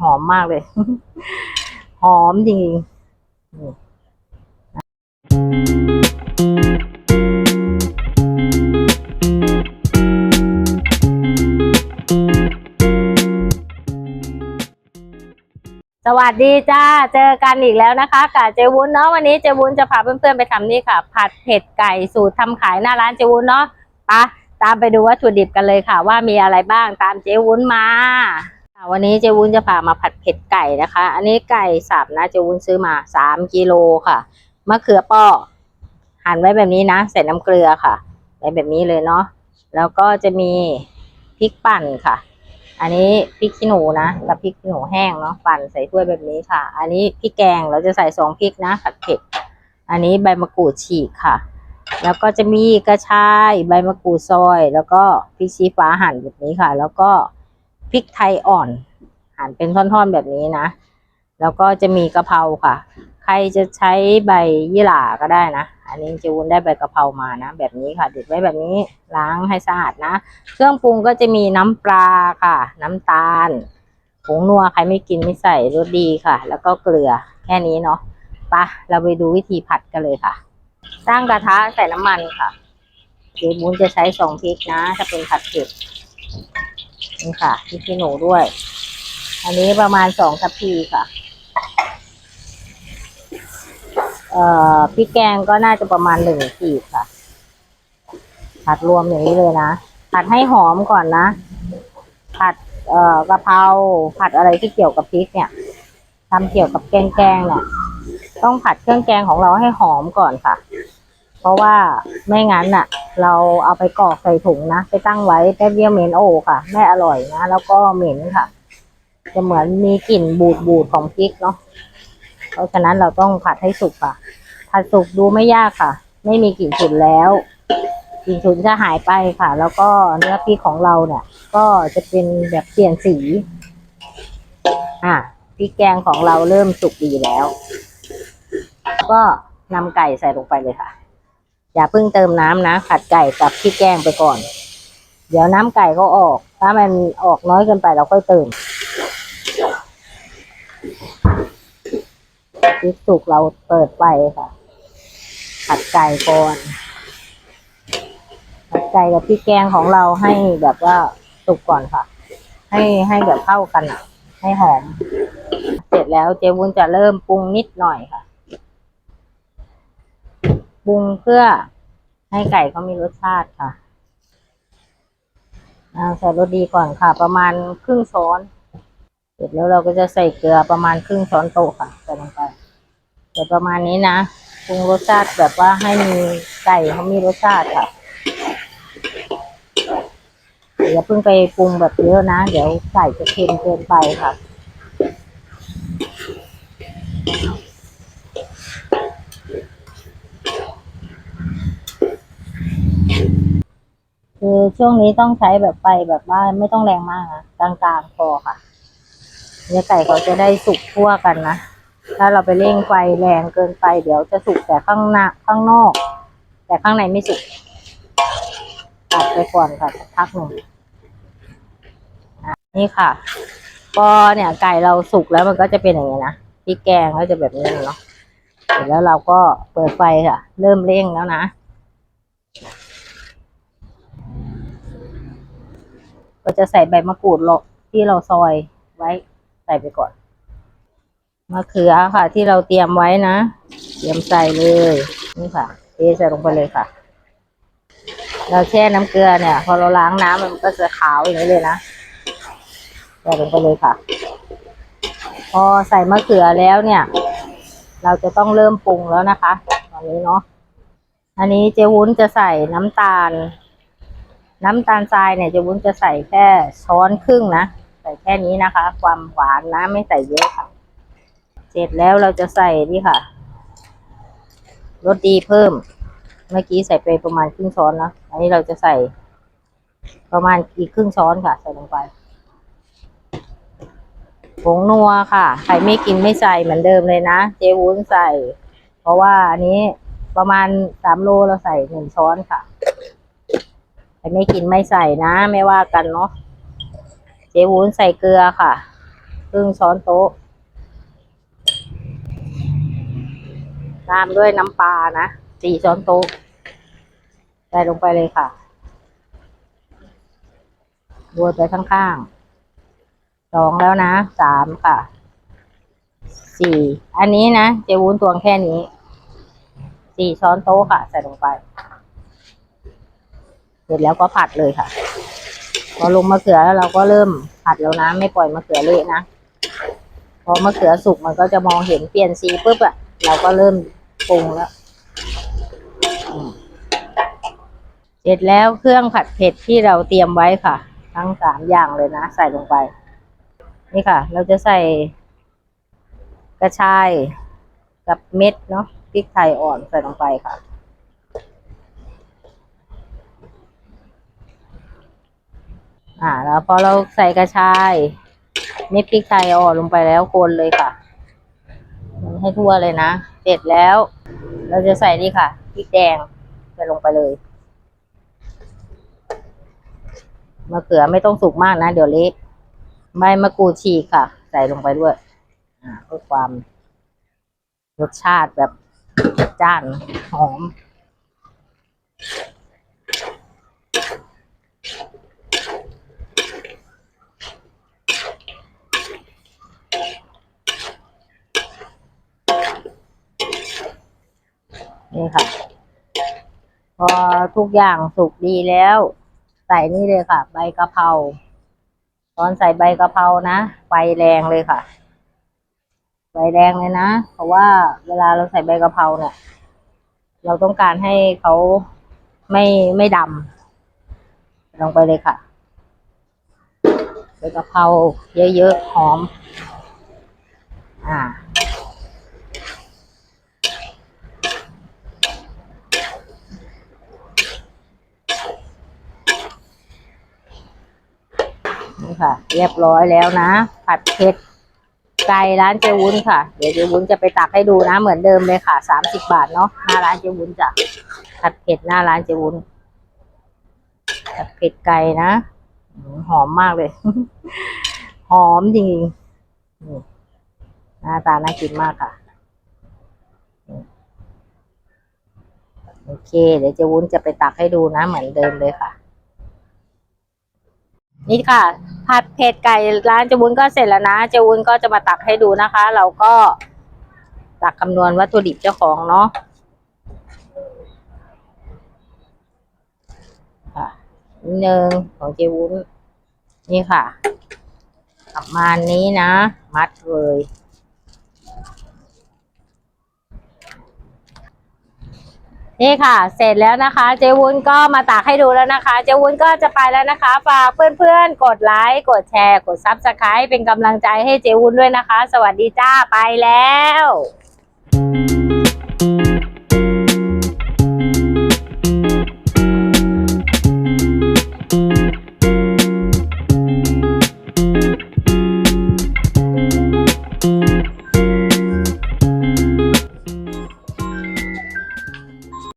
หอมมากเลย หอมจริงสวัสดีจ้า เจอกันอีกแล้วนะคะกับเจวุ้นเนาะวันนี้เจวุ้นจะพาเพื่อนๆไปทำนี่ค่ะ ผัดเผ็ดไก่สูตรทำขายหน้าร้านเจวุ้นเนาะไปะตามไปดูวัตถุดิบกันเลยค่ะ ว่ามีอะไรบ้างตามเจวุ้นมา วันนี้เจวุ้นจะพามาผัดเผ็ดไก่นะคะ อันนี้ไก่สับนะเจวุ้นซื้อมาสามกิโลค่ะมะเขือเปาะหั่นไว้แบบนี้นะใส่น้ำเกลือค่ะไว้แบบนี้เลยเนาะแล้วก็จะมีพริกปั่นค่ะ อันนี้พริกขี้หนูนะกับพริกขี้หนูแห้งเนาะปั่นใส่ถ้วยแบบนี้ค่ะ อันนี้พริกแกงเราจะใส่สองพริกนะผัดเผ็ด อันนี้ใบมะกรูดฉีกค่ะ แล้วก็จะมีกระชายใบมะกรูดซอย แล้วก็พริกชี้ฟ้าหั่นแบบนี้ค่ะ แล้วก็ พริกไทยอ่อน หั่นเป็นท่อนๆแบบนี้นะ แล้วก็จะมีกะเพราค่ะ ใครจะใช้ใบยี่หร่าก็ได้นะ อันนี้เจวุ้นได้ใบกะเพรามานะ แบบนี้ค่ะเด็ดไว้แบบนี้ล้างให้สะอาดนะ เครื่องปรุงก็จะมีน้ำปลาค่ะ น้ำตาลผงนัวใครไม่กินไม่ใส่รสดีค่ะ แล้วก็เกลือแค่นี้เนาะไปะเราไปดูวิธีผัดกันเลยค่ะ ตั้งกระทะใส่น้ำมันค่ะเจมุ้นจะใช้สองพริกนะ ถ้าเป็นผัดเผ็ด ณค่ะพริกขี้หนูด้วย อันนี้ประมาณสองทัพพีค่ะ เอ่อพริกแกงก็น่าจะประมาณหนึ่งขีดค่ะ ผัดรวมอย่างนี้เลยนะ ผัดให้หอมก่อนนะ ผัด เอ่อกะเพราผัดอะไรที่เกี่ยวกับพริกเนี่ยทำเกี่ยวกับแกงแกงเนี่ยต้องผัดเครื่องแกงของเราให้หอมก่อนค่ะ เพราะว่าไม่งั้นน่ะ เราเอาไปกรอกใส่ถุงนะไปตั้งไว้แป๊บเดียวเหม็นโอค่ะ ไม่อร่อยนะ แล้วก็เหม็นค่ะ จะเหมือนมีกลิ่นบูดบูดๆของพริกเนาะเพราะฉะนั้นเราต้องผัดให้สุกค่ะ ผัดสุกดูไม่ยากค่ะ ไม่มีกลิ่นฉุนแล้วกลิ่นฉุนจะหายไปค่ะ แล้วก็เนื้อพริกของเราเนี่ย ก็จะเป็นแบบเปลี่ยนสี อะพริกแกงของเราเริ่มสุกดีแล้ว ก็นำไก่ใส่ลงไปเลยค่ะ อย่าเพิ่งเติมน้ำนะ ผัดไก่กับพริกแกงไปก่อน เดี๋ยวน้ำไก่ก็ออก ถ้ามันออกน้อยเกินไปเราค่อยเติมพริกสุกเราเปิดไฟค่ะ ผัดไก่ก่อนผัดไก่กับพริกแกงของเราให้แบบว่าสุกก่อนค่ะ ให้ให้แบบเข้ากันอะ ให้หอม เสร็จแล้วเจวุ้นจะเริ่มปรุงนิดหน่อยค่ะ ปรุงเพื่อให้ไก่เขามีรสชาติค่ะใส่รสดีก่อนค่ะ ประมาณครึ่งช้อน เสร็จแล้วเราก็จะใส่เกลือประมาณครึ่งช้อนโต๊ะค่ะใส่ลงไปเดี๋ยวประมาณนี้นะปรุงรสชาติแบบว่าให้มีไก่เขามีรสชาติค่ะอย่าเพิ่งไปปรุงแบบเยอะนะ เดี๋ยวไก่จะเค็มเกินไปค่ะ คือช่วงนี้ต้องใช้แบบไฟแบบว่าไม่ต้องแรงมากนะกลางๆพอค่ะเนื้อไก่เขาจะได้สุกทั่วกันนะถ้าเราไปเร่งไฟแรงเกินไป เดี๋ยวจะสุกแต่ข้างหน้าข้างนอก แต่ข้างในไม่สุกตัดไปก่อนค่ะพักหนึ่งนี่ค่ะพอเนี่ยไก่เราสุกแล้วมันก็จะเป็นอย่างนี้นะพริกแกงก็จะแบบนี้เนาะเสร็จแล้วเราก็เปิดไฟค่ะ เริ่มเร่งแล้วนะ ก็จะใส่ใบมะกรูดที่เราซอยไว้ ใส่ไปก่อนมะเขือค่ะ ที่เราเตรียมไว้นะ เตรียมใส่เลยนี่ค่ะเทใส่ลงไปเลยค่ะ เราแช่น้ำเกลือเนี่ย พอเราล้างน้ำมันก็จะขาวอย่างนี้เลยนะใส่ลงไปเลยค่ะ พอใส่มะเขือแล้วเนี่ย เราจะต้องเริ่มปรุงแล้วนะคะ ตอนนี้เนาะอันนี้เจวุ้นจะใส่น้ำตาล น้ำตาลทรายเนี่ยเจะวุ้นจะใส่แค่ช้อนครึ่งนะ ใส่แค่นี้นะคะ ความหวานนะไม่ใส่เยอะค่ะ เสร็จแล้วเราจะใส่นี่ค่ะรสดีเพิ่ม เมื่อกี้ใส่ไปประมาณครึ่งช้อนนะ อันนี้เราจะใส่ประมาณอีกครึ่งช้อนค่ะ ใส่ลงไปผงนัวค่ะ ใครไม่กินไม่ใส่เหมือนเดิมเลยนะ เจวุ้นใส่ เพราะว่าอันนี้ประมาณสามโลเราใส่หนึ่งช้อนค่ะ ไม่กินไม่ใส่นะไม่ว่ากันเนาะเจวุ้นใส่เกลือค่ะครึ่งช้อนโต๊ะตามด้วยน้ำปลานะสี่ช้อนโต๊ะใส่ลงไปเลยค่ะโรยไปข้างๆสองแล้วนะสามค่ะสี่อันนี้นะเจวุ้นตวงแค่นี้สี่ช้อนโต๊ะค่ะ ใส่ลงไป เสร็จแล้วก็ผัดเลยค่ะ พอลงมะเขือแล้วเราก็เริ่มผัดแล้วนะ ไม่ปล่อยมะเขือเละนะพอมะเขือสุกมันก็จะมองเห็นเปลี่ยนสีปุ๊บอะเราก็เริ่มปรุงแล้วเสร็จแล้วเครื่องผัดเผ็ดที่เราเตรียมไว้ค่ะ ทั้งสามอย่างเลยนะ ใส่ลงไป นี่ค่ะ เราจะใส่กระชายกับเม็ดเนาะพริกไทยอ่อนใส่ลงไปค่ะ อ่า แล้วพอเราใส่กระชายเม็ดพริกไทยอ่อนลงไปแล้วคนเลยค่ะมันให้ทั่วเลยนะ เสร็จแล้ว เราจะใส่นี่ค่ะพริกแดงใส่ลงไปเลยมะเขือไม่ต้องสุกมากนะ เดี๋ยวเละใบมะกรูดฉีกค่ะ ใส่ลงไปด้วย อ่าเพื่อความรสชาติแบบจัดจ้านหอม นี่ค่ะ พอทุกอย่างสุกดีแล้ว ใส่นี่เลยค่ะ ใบกะเพราตอนใส่ใบกะเพรานะไฟแรงเลยค่ะไฟแรงเลยนะ เพราะว่าเวลาเราใส่ใบกะเพราเนี่ย เราต้องการให้เขาไม่ไม่ดำลงไปเลยค่ะใบกะเพราเยอะๆหอม ค่ะ เรียบร้อยแล้วนะ ผัดเผ็ดไก่ร้านเจวุ้นค่ะ เดี๋ยวเจวุ้นจะไปตักให้ดูนะ เหมือนเดิมเลยค่ะสามสิบบาทเนาะหน้าร้านเจวุ้นจ้ะผัดเผ็ดหน้าร้านเจวุ้นผัดเผ็ดไก่นะหอมมากเลย หอมจริงๆหน้าตาน่ากินมากค่ะโอเค เดี๋ยวเจวุ้นจะไปตักให้ดูนะ เหมือนเดิมเลยค่ะ นี่ค่ะผัดเผ็ดไก่ร้านเจวุ้นก็เสร็จแล้วนะเจวุ้นก็จะมาตักให้ดูนะคะ เราก็ตักคำนวณวัตถุดิบเจ้าของเนาะค่ะนิดนึงของเจวุ้นนี่ค่ะ ประมาณนี้นะ มัดเลย นี่ค่ะ เสร็จแล้วนะคะ เจวุ้นก็มาตากให้ดูแล้วนะคะ เจวุ้นก็จะไปแล้วนะคะฝากเพื่อนๆ กดไลค์ กดแชร์ กดซับสไครป์เป็นกำลังใจให้เจวุ้นด้วยนะคะ สวัสดีจ้าไปแล้ว